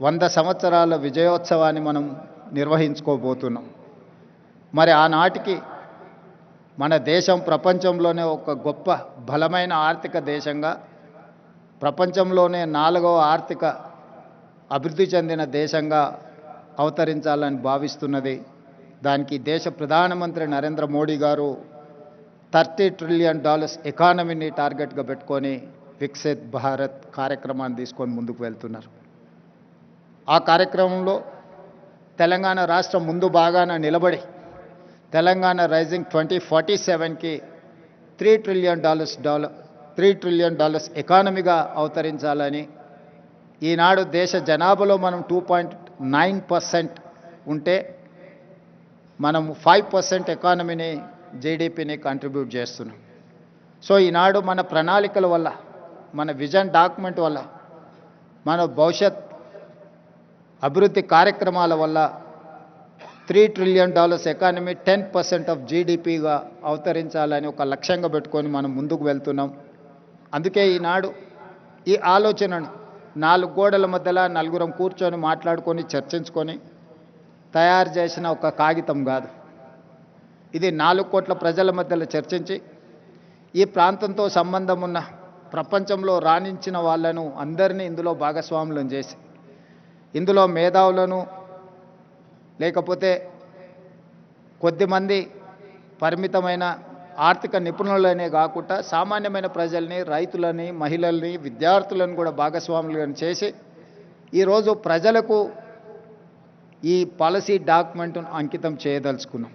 వంద సంవత్సరాల విజయోత్సవాన్ని మనం నిర్వహించుకోబోతున్నాం. మరి ఆనాటికి మన దేశం ప్రపంచంలోనే ఒక గొప్ప బలమైన ఆర్థిక దేశంగా ప్రపంచంలోనే నాలుగవ ఆర్థిక అభివృద్ధి చెందిన దేశంగా అవతరించాలని భావిస్తున్నది దానికి దేశ ప్రధానమంత్రి నరేంద్ర మోడీ గారు థర్టీ ట్రిలియన్ డాలర్స్ ఎకానమీని టార్గెట్గా పెట్టుకొని వికసిత్ భారత్ కార్యక్రమాన్ని తీసుకొని ముందుకు వెళ్తున్నారు. ఆ కార్యక్రమంలో తెలంగాణ రాష్ట్రం ముందు బాగాన నిలబడి తెలంగాణ రైజింగ్ ట్వంటీ ఫార్టీ సెవెన్కి three trillion dollars dollar three trillion dollars ఎకానమీగా అవతరించాలని. ఈనాడు దేశ జనాభాలో మనం టూ పాయింట్ నైన్ పర్సెంట్ ఉంటే మనం ఫైవ్ పర్సెంట్ ఎకానమీని జీడిపిని కంట్రిబ్యూట్ చేస్తున్నాం. సో ఈనాడు మన ప్రణాళికల వల్ల మన విజన్ డాక్యుమెంట్ వల్ల మన భవిష్యత్ అభివృద్ధి కార్యక్రమాల వల్ల three trillion dollars economy ten percent of జీడిపిగా అవతరించాలని ఒక లక్ష్యంగా పెట్టుకొని మనం ముందుకు వెళ్తున్నాం. అందుకే ఈనాడు ఈ ఆలోచనను నాలుగు గోడల మధ్యలో నలుగురం కూర్చొని మాట్లాడుకొని చర్చించుకొని తయారు చేసిన ఒక కాగితం కాదు. ఇది నాలుగు కోట్ల ప్రజల మధ్యలో చర్చించి ఈ ప్రాంతంతో సంబంధం ఉన్న ప్రపంచంలో రాణించిన వాళ్ళను అందరినీ ఇందులో భాగస్వాములను చేసి ఇందులో మేధావులను లేకపోతే కొద్దిమంది పరిమితమైన ఆర్థిక నిపుణులనే కాకుండా సామాన్యమైన ప్రజల్ని రైతులని మహిళల్ని విద్యార్థులను కూడా భాగస్వాములను చేసి ఈరోజు ప్రజలకు ఈ పాలసీ డాక్యుమెంట్ను అంకితం చేయదలుచుకున్నాం.